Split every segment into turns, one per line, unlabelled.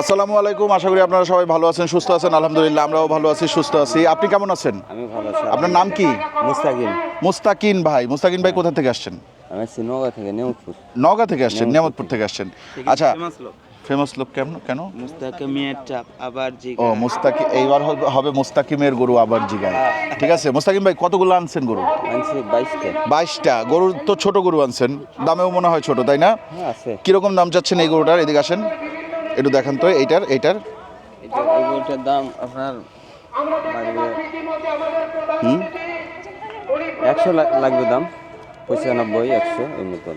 আসসালামু আলাইকুম আশা করি আপনারা সবাই ভালো আছেন সুস্থ আছেন আলহামদুলিল্লাহ আমরাও ভালো আছি সুস্থ আছি। আপনি কেমন আছেন?
আমি ভালো আছি
আপনার নাম কি?
মুস্তাকিম
মুস্তাকিন ভাই মুস্তাকিন ভাই কোথা থেকে আসছেন?
আমি আছি নগা থেকে নেউটপুর
নওগাঁ থেকে আসছেন নিয়ামতপুর থেকে। আসছেন। আচ্ছা
ফেমাস লোক।
কেমন কেন?
মুস্তাকিমের চাপ আবার জি
ও মুস্তাকি এইবার হবে- মুস্তাকিমের গরু আবার জিগায়। ঠিক আছে মুস্তাকিম ভাই কতগুলো আনছেন গরু?
আনছি বাইশটা।
বাইশটা গরু তো ছোট গরু আনছেন দামেও মনে হয় ছোট তাই না?
হ্যাঁ আছে।
কীরকম দাম চাচ্ছেন এই গরুটার এদিকে আসেন। একটু দেখান তো এইটার এইটার।
এটা এই দাম আপনার
হুম?
একশো লাগবে দাম পঁচানব্বই একশো এই মতো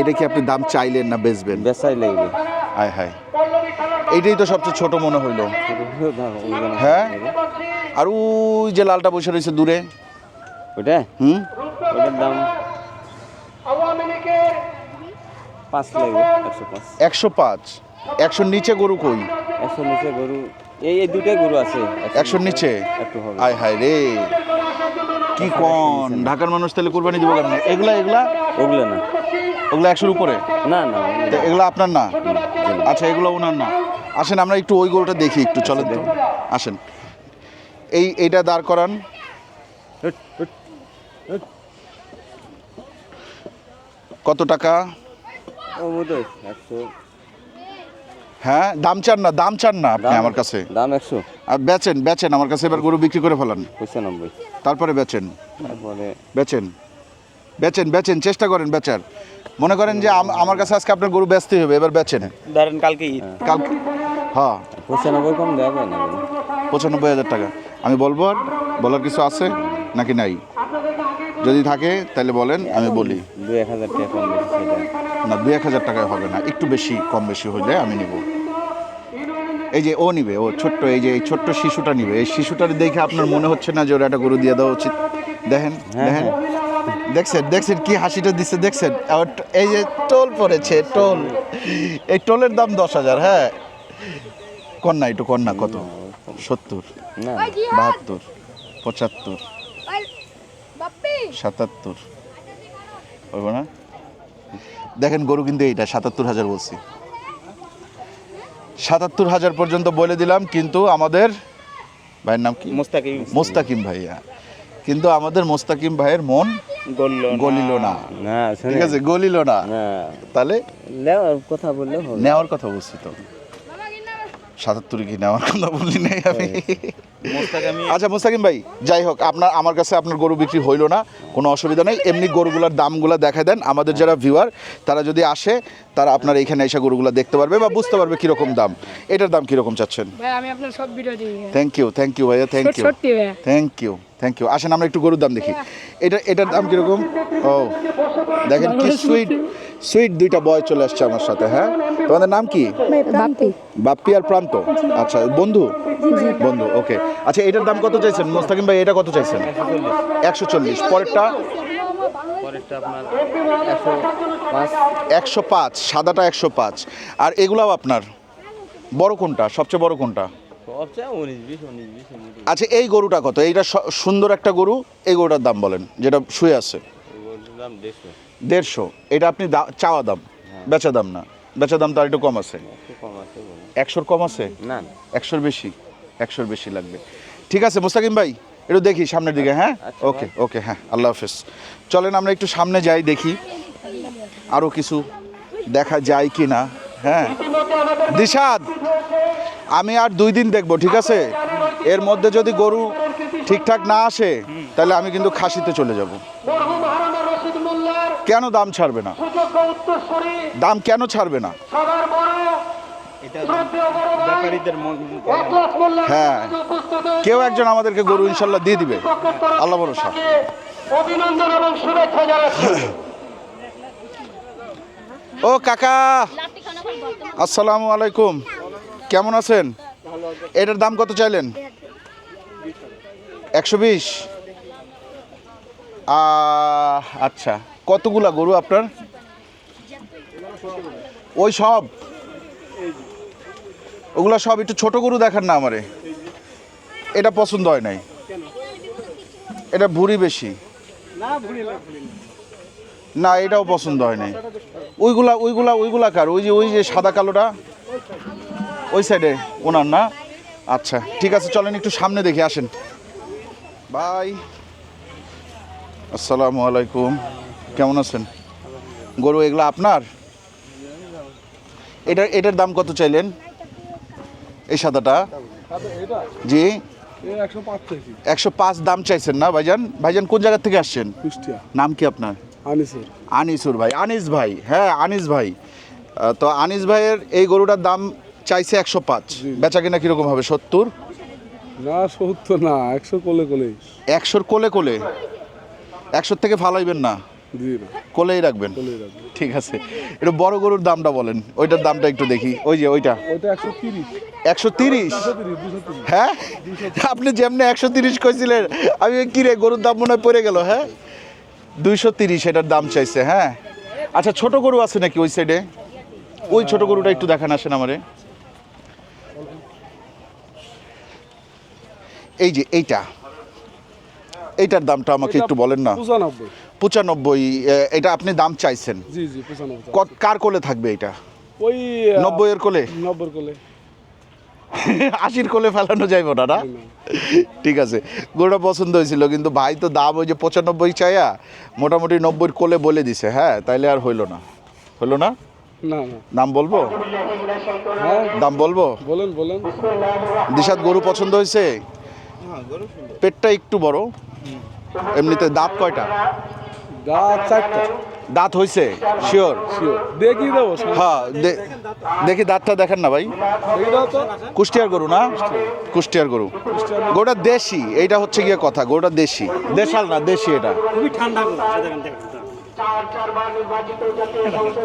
এটা কি আপনি দাম চাইলেন না বেচবেন?
বেচাই লাগবে।
আয় হায়। এইটাই তো সবচেয়ে ছোট মনে হইল। হ্যাঁ? আর ওই যে লালটা বসে রয়েছে দূরে।
ওটা
হুম?
ওটার দাম পাঁচ লাগবে একশো পাঁচ।
একশো পাঁচ। একশোর নিচে গরু কই?
একশো নিচে গরু এই এই দুটাই গরু আছে।
একশোর নিচে
একটু হবে।
আয় হায় রে। কি কন? ঢাকার মানুষ তাহলে কোরবানি দিব কেন? এগুলা এগুলা?
ওগুলো না।
ওগুলা একশোর উপরে?
না না।
এগুলা আপনার না? আচ্ছা এগুলো ওনার না। আসেন আমরা একটু ওই গরুটা দেখি একটু চলেন তো। আসেন। এই এইটা দাঁড় করান। কত টাকা?
একশো
হ্যাঁ? দাম চান না দাম চান না আপনি আমার কাছে।
দাম একশো।
আর বেচেন বেচেন আমার কাছে এবার গরু বিক্রি করে ফেলান।
পঁচানব্বই।
তারপরে বেচেন।
তারপরে
বেচেন। বেচেন বেচেন চেষ্টা করেন বেচার। মনে করেন যে আম- আমার কাছে আজকে আপনার গরু বেচতে হবে এবার বেচেন।
ধরেন কালকে ঈদ।
কাল হ্যাঁ।
পঁচানব্বই কম দেওয়া যায় না
পঁচানব্বই হাজার টাকা। আমি বলব আর বলার কিছু আছে নাকি নাই? যদি থাকে তাহলে বলেন আমি বলি।
দু এক হাজার টাকা কম বেশি সেটা
না দু এক হাজার টাকায় হবে না একটু বেশি কম বেশি হইলে আমি নিব। এই যে ও নিবে ও ছোট্ট এই যে এই ছোট্ট শিশুটা নিবে এই শিশুটার দেখে আপনার মনে হচ্ছে না যে ওরা একটা গরু দিয়ে দেওয়া উচিত। দেখেন
হ্যাঁ,
দেখেন। দেখছেন দেখছেন কি হাসিটা দিচ্ছে দেখছেন। এই যে টোল পড়েছে টোল। এই টোলের দাম দশ হাজার হ্যাঁ। কন্যা একটু কন্যা কত? সত্তর
না।
বাহাত্তর পঁচাত্তর। সাতাত্তর। হইব না? দেখেন গরু কিন্তু এইটা সাতাত্তর হাজার বলছি। সাতাত্তর হাজার পর্যন্ত বলে দিলাম কিন্তু আমাদের ভাইয়ের নাম কি?
মুস্তাকিম।
মোস্তাকিম ভাইয়া। কিন্তু আমাদের মোস্তাকিম ভাইয়ের মন
গলিল
না। ঠিক আছে গলিল না। তাহলে
কথা বললে
নেওয়ার কথা বলছি তো। সাতাত্তর কি নেওয়ার কথা বললি নাই আমি?
মুস্তাকিমি
আচ্ছা মুস্তাকিম ভাই যাই হোক আপনার আমার কাছে আপনার গরু বিক্রি হইল না কোনো অসুবিধা নেই। এমনি গরুগুলোর দামগুলো দেখা দেন। আমাদের যারা ভিউয়ার তারা যদি আসে তারা আপনার এখানে এসে গরুগুলো দেখতে পারবে বা বুঝতে পারবে কীরকম দাম। এটার দাম কীরকম চাচ্ছেন?
ভাই আমি আপনার সব ভিডিও দিই।
থ্যাংক ইউ থ্যাংক ইউ ভাইয়া thank you thank you thank you আসেন আমরা একটু গরুর দাম দেখি। এটা এটার দাম কীরকম? ও দেখেন কি সুইট সুইট দুইটা বয় চলে আসছে আমার সাথে হ্যাঁ? তোমাদের নাম কি?
বাপ্পি।
বাপ্পি আর প্রান্ত। আচ্ছা বন্ধু? বন্ধু ওকে আচ্ছা এটার দাম কত চাইছেন? মোস্তাকিম ভাই এটা কত চাইছেন? একশো চল্লিশ। পরেরটা?
পরেরটা একশো পাঁচ।
একশো পাঁচ সাদাটা একশো পাঁচ। আর এগুলাও আপনার? বড় কোনটা? সবচেয়ে বড় কোনটা? আচ্ছা এই গরুটা কত? এইটা সুন্দর একটা গরু এই গরুটার দাম বলেন যেটা শুয়ে আছে।
দেড়শো।
এটা আপনি চাওয়া দাম? বেচা দাম না? বেচা দাম তো আর একটু কম আছে। একশোর কম আছে?
না।
একশোর বেশি? একশোর বেশি লাগবে। ঠিক আছে মুস্তাকিম ভাই একটু দেখি সামনের দিকে হ্যাঁ?
আচ্ছা,
ওকে ওকে হ্যাঁ আল্লাহ হাফেজ। চলেন আমরা একটু সামনে যাই দেখি। আরও কিছু দেখা যায় কি না হ্যাঁ? দিশাদ আমি আর দুই দিন দেখব ঠিক আছে? এর মধ্যে যদি গরু ঠিকঠাক না আসে তাহলে আমি কিন্তু খাসিতে চলে যাব। কেন দাম ছাড়বে না? দাম কেন ছাড়বে না?
মন
হ্যাঁ। কেউ একজন আমাদেরকে গরু ইনশাল্লাহ দিয়ে দিবে। আল্লাহ ভরসা।
অভিনন্দন এবং শুভেচ্ছা জানাচ্ছি।
ও কাকা আসসালামু আলাইকুম। কেমন আছেন? এটার দাম কত চাইলেন? একশো বিশ। আচ্ছা। কতগুলা গরু আপনার? ওই সব? ওগুলা সব একটু ছোট গরু দেখান না আমারে। এটা পছন্দ হয় নাই। এটা ভুড়ি বেশি। না এটাও পছন্দ হয় নাই। ওইগুলা ওইগুলা ওইগুলা কার? ওই যে ওই যে সাদা কালোটা? ওই সাইডে ওনার না? আচ্ছা ঠিক আছে চলেন একটু সামনে দেখে আসেন। বাই। আসসালামু আলাইকুম। কেমন আছেন? গরু এগুলো আপনার? এটার এটার দাম কত চাইলেন? এই সাদাটা? জি।
একশো পাঁচ
দাম চাইছেন না ভাইজান? ভাইজান কোন জায়গা থেকে আসছেন? নাম কি আপনার?
আনিসুর।
ভাই আনিস ভাই হ্যাঁ আনিস ভাই। তো আনিস ভাইয়ের এই গরুটার দাম চাইছে একশো পাঁচ। বেচা কিনা কীরকম হবে সত্তর?
না সত্তর না একশো কোলে কোলে।
একশোর কোলে কোলে? একশোর থেকে ফালাইবেন না?
না
কোলেই রাখবেন? ঠিক আছে। একটু বড় গরুর দামটা বলেন ওইটার দামটা একটু দেখি। ওই যে ওইটা।
ওইটা একশো তিরিশ।
হ্যাঁ? আপনি যেমনি একশো তিরিশ কইছিলেন আমি কিরে গরুর দাম মনে হয় পড়ে গেল হ্যাঁ? দুইশো তিরিশ এটার দাম চাইছে হ্যাঁ? আচ্ছা ছোট গরু আছে নাকি ওই সাইডে ওই ছোট গরুটা একটু দেখান আসেন আমারে। এই যে এইটা এইটার দামটা আমাকে একটু বলেন না।
পঁচানব্বই।
এটা আপনি দাম চাইছেন।
জি জি
কার কোলে থাকবে এটা
ওই
নব্বইয়ের কোলে?
নব্বই কোলে।
আশির কোলে ফেলানো যাইব না না? ঠিক আছে। গরুটা পছন্দ হয়েছিল কিন্তু ভাই তো দাম ওই যে পঁচানব্বই চাইয়া মোটামুটি নব্বইয়ের কোলে বলে দিছে হ্যাঁ? তাইলে আর হইল না। হইল না?
না না।
দাম বলব?
হ্যাঁ।
দাম বলব?
বলেন বলেন।
দিশাদ গরু পছন্দ হয়েছে? পেটটা একটু বড়। এমনিতে দাঁত কয়টা?
দাঁত চারটা।
দাঁত হয়েছে শিওর
শিওর দেখি দেবো
হ্যাঁ দেখি দাঁতটা দেখেন না ভাই। কুষ্টিয়ার গরু না? কুষ্টিয়ার গরু। গোটা দেশি এইটা হচ্ছে গিয়ে কথা গোটা দেশি। দেশাল না দেশি এটা।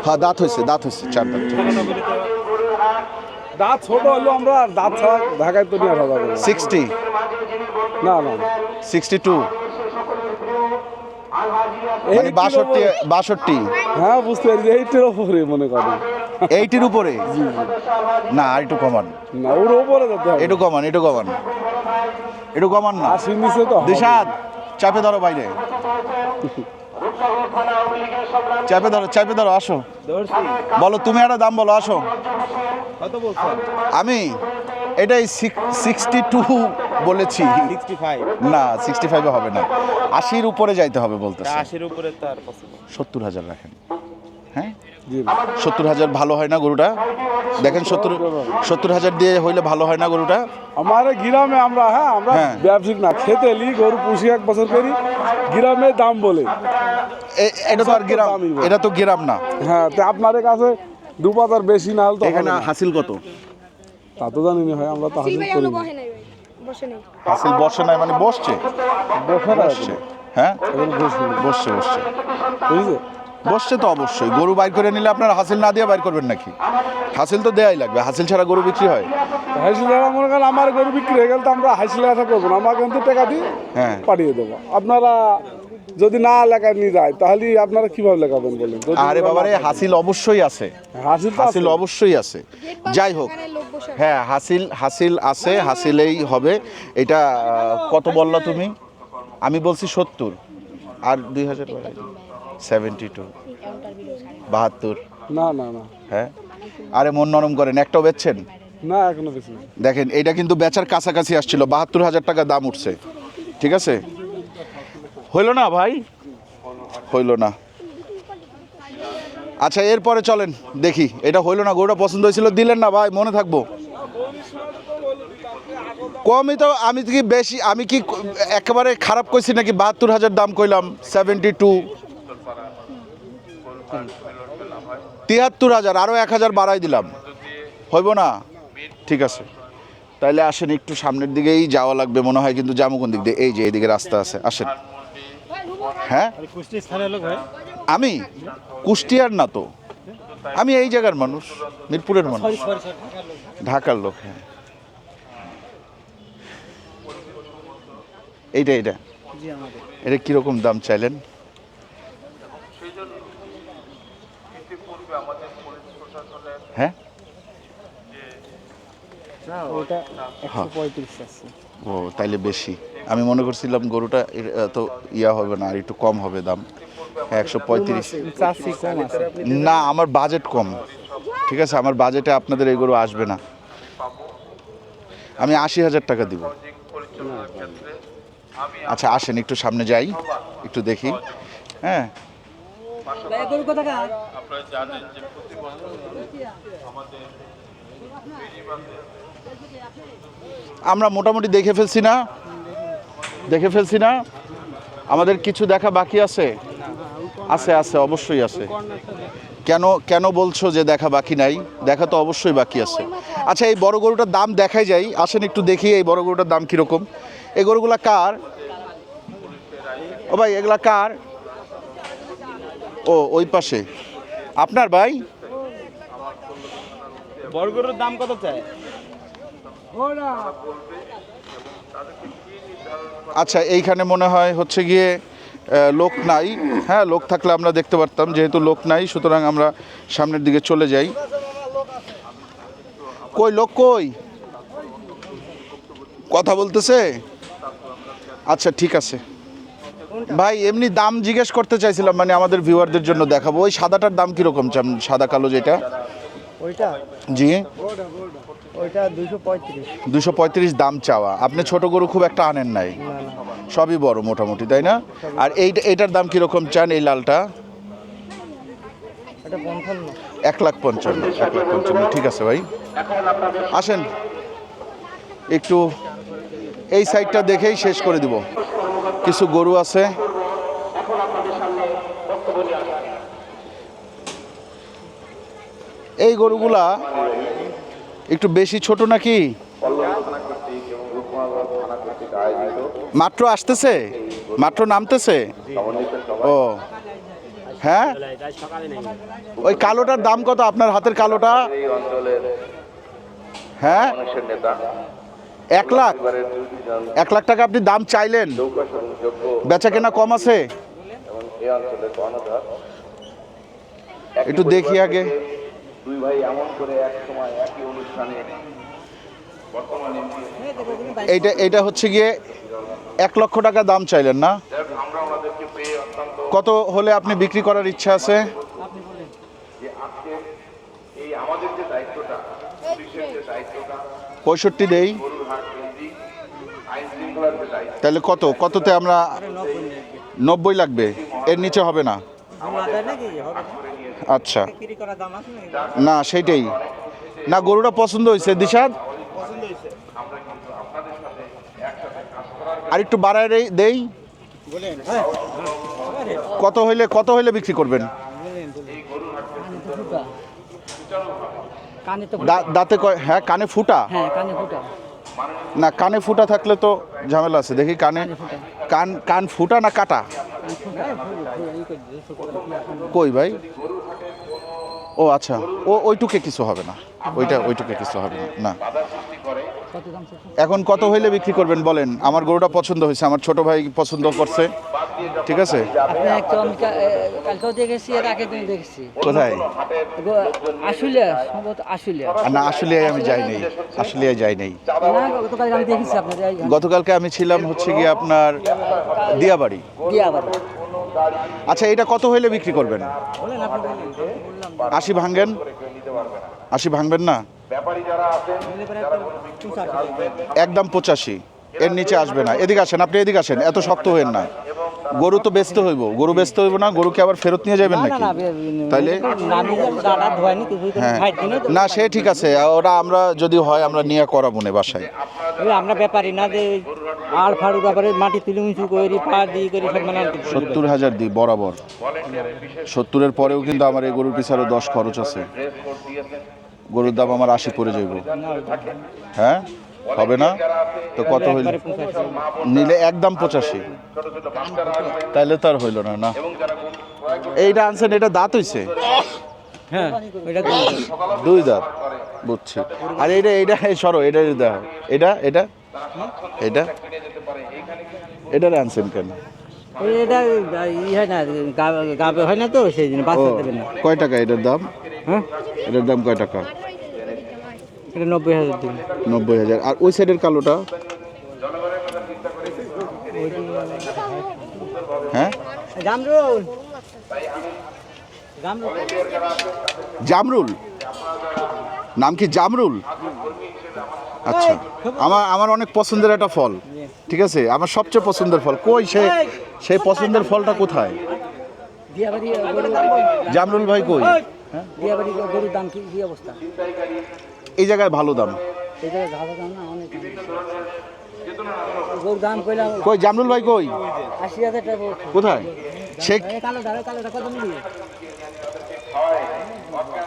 হ্যাঁ দাঁত হয়েছে দাঁত হয়েছে চার দাঁত।
দাঁত ছোট হলো আমরা দাঁত ছাড়া ঢাকায় তো নিয়ে আসা যাবে না।
সিক্সটি।
না না না।
সিক্সটি টু মানে
এইটির
বাষট্টি
ওপরে-
বাষট্টি।
হ্যাঁ বুঝতে পারছি এইটের ওপরে মনে করেন।
এইটির উপরে? না আর একটু কমান।
না ওর ওপরে যেতে হবে।
একটু কমান একটু কমান। একটু কমান না।
নিচে তো হবে।
দিশাদ চাপে ধরো বাইরে। চাপে ধরো চাপে ধরো আসো। বলো তুমি একটা দাম বলো আসো। আমি এটাই সিক্সটি টু বলেছি। না সিক্সটি ফাইভে হবে না। আশির উপরে যাইতে হবে বলতে
আশির উপরে তো আর
সত্তর হাজার রাখেন। হ্যাঁ? সত্তর হাজার ভালো হয় না গরুটা? দেখেন সত্তর সত্তর হাজার দিয়ে হইলে ভালো হয় না গরুটা?
আমার গ্রামে আমরা হ্যাঁ আমরা
হ্যাঁ।
ব্যবসায়িক না খেতে এলি গরু পুষি এক বছর করি গ্রামে দাম বলে।
এ- এটা তো আর গ্রাম এটা তো গ্রাম না।
হ্যাঁ তো আপনাদের কাছে দু বাজার বেশি না হলে তো
এখানে হাসিল কত?
তা তো জানি না হয় আমরা তো হাসিল করি
বসে বসে
হাসিল বসে নাই মানে বসছে? বসছে হ্যাঁ? বসছে। বসছে
বুঝছে
বসছে তো অবশ্যই। গরু বাইর করে নিলে আপনার হাসিল না দিয়ে বাইর করবেন নাকি? হাসিল তো দেয়াই লাগবে হাসিল ছাড়া গরু বিক্রি হয়।
হাসিল ছাড়া মনে করেন আমার গরু বিক্রি হয়ে গেলে তো আমরা হাসিলের আশা করব না আমরা কিন্তু টাকা দিয়ে
হ্যাঁ।
পাঠিয়ে দেবো। আপনারা যদি না লেখায় নিয়ে যায় তাহলে আপনারা কীভাবে লেখাবেন বলেন?
আরে বাবারে হাসিল অবশ্যই আছে।
হাসিল
হাসিল অবশ্যই আছে। যাই হোক। হ্যাঁ হাসিল হাসিল আছে হাসিলেই হবে। এটা কত বললা তুমি? আমি বলছি সত্তর। আর দুই হাজার সেভেন্টি টু। বাহাত্তর।
না না না।
হ্যাঁ? আরে মন নরম করেন একটাও বেচছেন?
না এখনও বেশি
দেখেন এটা কিন্তু বেচার কাছাকাছি আসছিল বাহাত্তর হাজার টাকা দাম উঠছে। ঠিক আছে? হইল না ভাই? হইল না। আচ্ছা এরপরে চলেন দেখি। এটা হইল না গরুটা পছন্দ হয়েছিল দিলেন না ভাই মনে থাকব। কমই তো আমি কি বেশি আমি কি একেবারে খারাপ কইছি নাকি বাহাত্তর হাজার দাম কইলাম সেভেন্টি টু? তিয়াত্তর হাজার আরও এক হাজার বাড়াই দিলাম। হইব না? ঠিক আছে। তাইলে আসেন, একটু সামনের দিকেই যাওয়া লাগবে মনে হয়, কিন্তু যাব কোন দিক দিয়ে? এই যে, এইদিকে রাস্তা আছে, আসেন। হ্যাঁ? আমি? কুষ্টিয়ার না তো? আমি এই জায়গার মানুষ, মিরপুরের মানুষ। ঢাকার লোক হ্যাঁ। এইটা এইটা। এটা কীরকম দাম চাইলেন? হ্যাঁ? ও তাইলে বেশি। আমি মনে করছিলাম গরুটা এত ইয়া হবে না আর একটু কম হবে দাম। একশো পঁয়ত্রিশ। না আমার বাজেট কম। ঠিক আছে আমার বাজেটে আপনাদের এই গরু আসবে না। আমি আশি হাজার টাকা দিব। আচ্ছা আসেন একটু সামনে যাই একটু দেখি। হ্যাঁ আমরা মোটামুটি দেখে ফেলছি না। দেখে ফেলছি না। আমাদের কিছু দেখা বাকি আছে? আছে আছে অবশ্যই আছে। কেন কেন বলছো যে দেখা বাকি নাই? দেখা তো অবশ্যই বাকি আছে। আচ্ছা এই বড় গরুটার দাম দেখাই যাই। আসেন একটু দেখি এই বড় গরুটার দাম কীরকম। এই গরুগুলা কার? ও ভাই এগুলা কার? ও ওই পাশে। আপনার ভাই?
বর্গরের দাম কত চায়?
আচ্ছা এইখানে মনে হয় হচ্ছে গিয়ে লোক নাই। হ্যাঁ লোক থাকলে আমরা দেখতে পারতাম যেহেতু লোক নাই সুতরাং আমরা সামনের দিকে চলে যাই। কই লোক কই? কথা বলতেছে? আচ্ছা ঠিক আছে। ভাই এমনি দাম জিজ্ঞেস করতে চাইছিলাম মানে আমাদের ভিউয়ারদের জন্য দেখাবো। ওই সাদাটার দাম কীরকম চান? সাদা কালো যেটা?
ওইটা?
জি।
ওইটা দুশো পঁয়ত্রিশ।
দাম চাওয়া। আপনি ছোট গরু খুব একটা আনেন নাই। সবই বড় মোটামুটি তাই না? আর এইটা এইটার দাম কীরকম চান এই লালটা?
এটা
এক লাখ পঞ্চান্ন এক লাখ পঞ্চান্ন। ঠিক আছে ভাই। আসেন। একটু এই সাইডটা দেখেই শেষ করে দিব। কিছু গরু আছে। এই গরুগুলা একটু বেশি ছোট নাকি? মাত্র আসতেছে? মাত্র নামতেছে? ও। হ্যাঁ? ওই কালোটার দাম কত? আপনার হাতের কালোটা? হ্যাঁ? এক লাখ? এক লাখ টাকা আপনি দাম চাইলেন। বেচা কেনা কম আছে? একটু দেখি আগে।
দুই ভাই এমন করে এক সময় একই অনুষ্ঠানে
এইটা এইটা হচ্ছে গিয়ে এক লক্ষ টাকা দাম চাইলেন না? কত হলে আপনি বিক্রি করার ইচ্ছা আছে?
পঁয়ষট্টি আজকে এই আমাদের যে দায়িত্বটা পুলিশের যে দায়িত্বটা
পঁয়ষট্টি দেই
গরুর হাট কেন্দ্রিক আইন শৃঙ্খলার যে দায়িত্ব
তাহলে কত? কততে আমরা নব্বই লাগবে? এর নিচে হবে না? আচ্ছা। না সেইটাই। না গরুটা পছন্দ হয়েছে দিশাদ আর একটু বাড়ায় দেই। কত হইলে কত হইলে বিক্রি করবেন? দাঁতে কয় হ্যাঁ কানে ফুটা?
হ্যাঁ কানে ফুটা।
না কানে ফুটা থাকলে তো ঝামেলা আছে। দেখি কানে কান কান ফুটা না কাটা? কই ভাই? ও আচ্ছা। ও ওইটুকে কিছু হবে না। ওইটা ওইটুকে কিছু হবে না? এখন কত হইলে বিক্রি করবেন বলেন? আমার গরুটা পছন্দ হয়েছে আমার ছোট ভাই পছন্দ করছে। ঠিক আছে?
আপনি একটু আমি কা- এ, কালকেও দেখেছি এর আগে দিন দেখেছি।
কোথায়?
আশুলিয়া সম্ভবত আশুলিয়া।
না আসলে আমি যাই নাই। আসলে যাই নাই।
না গতকাল আমি দেখেছি আপনার এই
গতকালকে আমি ছিলাম হচ্ছে গিয়ে আপনার দিয়াবাড়ি।
দিয়া আবার
আচ্ছা এটা কত হইলে বিক্রি করবেন? আশি ভাঙ্গেন আশি ভাঙবেন না? একদম পঁচাশি। এর নিচে আসবে না। এদিকে আসেন আপনি এদিকে আসেন এত শক্ত হইেন না। গরু তো ব্যস্ত হইব। গরু ব্যস্ত হইব না গরুকে আবার ফেরত নিয়ে যাবেন নাকি?
না
তাইলে হ্যাঁ। না সে ঠিক আছে ওরা আমরা যদি হয় আমরা নিয়ে করাবো না বাসায়।
আমরা ব্যাপারই না যে আর ফাড়ু ব্যাপারে মাটি তুলে উঁচু করি পা দিয়ে করি সব মানে
সত্তর হাজার দিই বরাবর। সত্তরের পরেও কিন্তু আমার এই গরুর পিছারে দশ খরচ আছে। গরুর দাম আমার আশি পড়ে যাইব। হ্যাঁ? হবে না? তো কত হইল? নিলে একদম পঁচাশি। তাইলে তো আর হইল না না। এইটা আনছেন এটা দাঁত হইছে?
হ্যাঁ
দুই দাঁত। বুঝছি। আর এইটা এইটা এই সরো এটা দাও এটা এটা এটা এটা আনছেন কেন?
এটা ই হয় না গাবে হয় না তো সেই জন্য
ও
বাচ্চা দেবেন না।
কয় টাকা এটার দাম?
হ্যাঁ?
এটার দাম কয় টাকা?
এটা নব্বই হাজার দিন।
নব্বই হাজার। আর ওই সাইডের কালোটা? হ্যাঁ?
জামরুল। জামরুল।
নাম কি জামরুল? আচ্ছা। আমার আমার অনেক পছন্দের একটা ফল। ঠিক আছে? আমার সবচেয়ে পছন্দের ফল। কই সে সেই পছন্দের ফলটা কোথায়? জামরুল ভাই কই?
দিয়াবাড়ি গরুর দাম কি কি অবস্থা?
এই জায়গায় ভালো দাম?
এই জায়গায় ধাবা দাম না অনেক দাম।
কই জামরুল ভাই কই?
আশি হাজার টাকা
কোথায়? সে
কালো ধারে কালো কত মিলি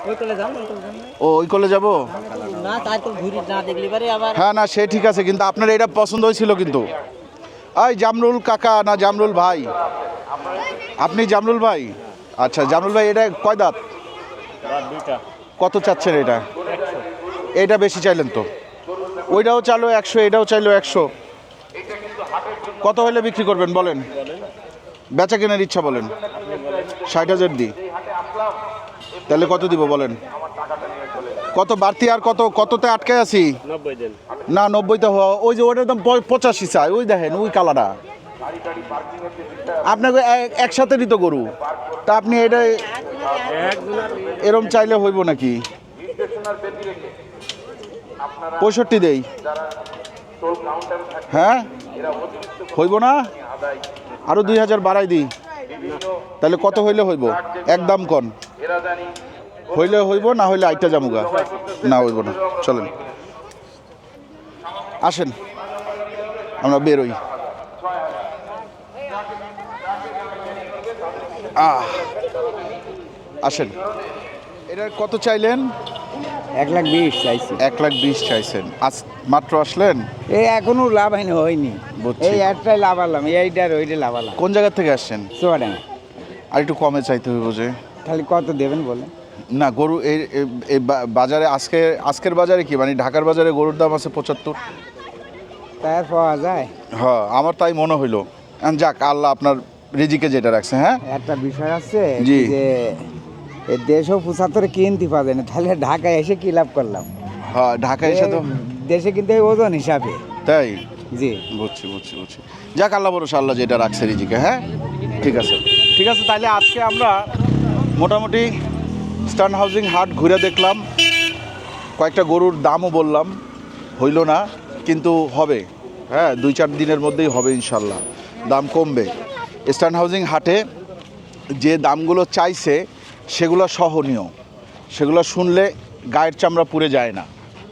ওই কলে যান ওই কলে যান
ও ওই কলে যাব?
না তাই তো ঘুরি না দেখলি পারে আবার।
হ্যাঁ না সে ঠিক আছে কিন্তু আপনার এটা পছন্দ হয়েছিল কিন্তু। এই জামরুল কাকা না জামরুল ভাই? আপনি জামরুল ভাই? আচ্ছা জামরুল ভাই এটা কয় দাঁত? কত চাচ্ছেন এটা? এটা বেশি চাইলেন তো। ওইটাও চাইলো একশো, এটাও চাইলো একশো। কত হলে বিক্রি করবেন বলেন? বেচা কেনার ইচ্ছা বলেন। ষাট হাজার দিই তাহলে কত দিব বলেন? কত বাড়তি আর কত, কততে আটকে আছি? না, নব্বইতে হওয়া, ওই যে ওটার দাম পঁচাশি চাই। ওই দেখেন, ওই কালারটা। আপনাকে এক- একসাথেরই তো গরু। তা আপনি এটা এরম চাইলে হইব নাকি? পঁয়ষট্টি দেই। হ্যাঁ? হইব না? আরও দুই হাজার বাড়াই দিই। তাহলে কত হইলে হইব? একদম কন। হইলে হইব, না হইলে আইটা জামুগা। না, হইব না। চলেন। আসেন। আমরা বেরোই। আসেন। এটা কত চাইলেন?
এক লাখ বিশ চাইছি।
এক লাখ বিশ চাইছেন। আজ মাত্র আসলেন?
এই এখনও লাভ হয়নি হয়নি। এই একটাই লাভ আলাম এইটার ওইটা লাভ আলাম
কোন জায়গা থেকে আসছেন?
চুয়াডাঙ্গা
আর একটু কমে চাইতে হইব যে।
তাহলে কত দেবেন বলে
না গরু এই বাজারে আজকে আজকের বাজারে কি? মানে ঢাকার বাজারে গরুর দাম আছে পঁচাত্তর?
তাই আর পাওয়া যায়।
হ্যাঁ আমার তাই মনে হইল। যাক আল্লাহ আপনার রিজিকে যেটা রাখছে হ্যাঁ?
একটা বিষয় আছে
জি।
যে এই দেশও পঁচাত্তরে কিনতে পাওয়া যায় না তাহলে ঢাকায় এসে কি লাভ করলাম?
হ্যাঁ ঢাকায় এসে তো
দেশে কিন্তু ওজন হিসাবে।
তাই?
জি।
বুঝছি বুঝছি বুঝছি। যাক আল্লাহ ভরসা আল্লাহ যেটা রাখছে রিজিকে হ্যাঁ? ঠিক আছে। ঠিক আছে তাহলে আজকে আমরা মোটামুটি স্টান হাউজিং হাট ঘুরে দেখলাম। কয়েকটা গরুর দামও বললাম হইল না কিন্তু হবে। হ্যাঁ দুই চার দিনের মধ্যেই হবে ইনশাল্লাহ। দাম কমবে। স্টান হাউজিং হাটে যে দামগুলো চাইছে সেগুলো সহনীয়। সেগুলো শুনলে গায়ের চামড়া পুড়ে যায় না।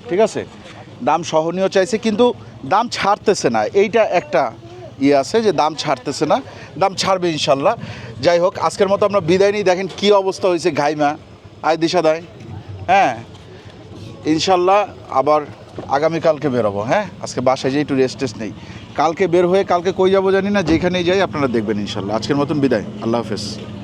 ঠিক আছে? দাম সহনীয় চাইছে কিন্তু দাম ছাড়তেছে না। এইটা একটা ইয়ে আছে যে দাম ছাড়তেছে না। দাম ছাড়বে ইনশাল্লাহ। যাই হোক, আজকের মতো আমরা বিদায় নিই। দেখেন কী অবস্থা হয়েছে ঘাইমা। আয় দিশা দেয় হ্যাঁ? ইনশাল্লাহ আবার আগামীকালকে বেরোবো। হ্যাঁ? আজকে বাসায় যেয়ে একটু রেস্ট টেস্ট নেই। কালকে বের হয়ে কালকে কই যাব জানি না। যেখানেই যাই আপনারা দেখবেন ইনশাল্লাহ। আজকের মতন বিদায়। আল্লাহ হাফেজ।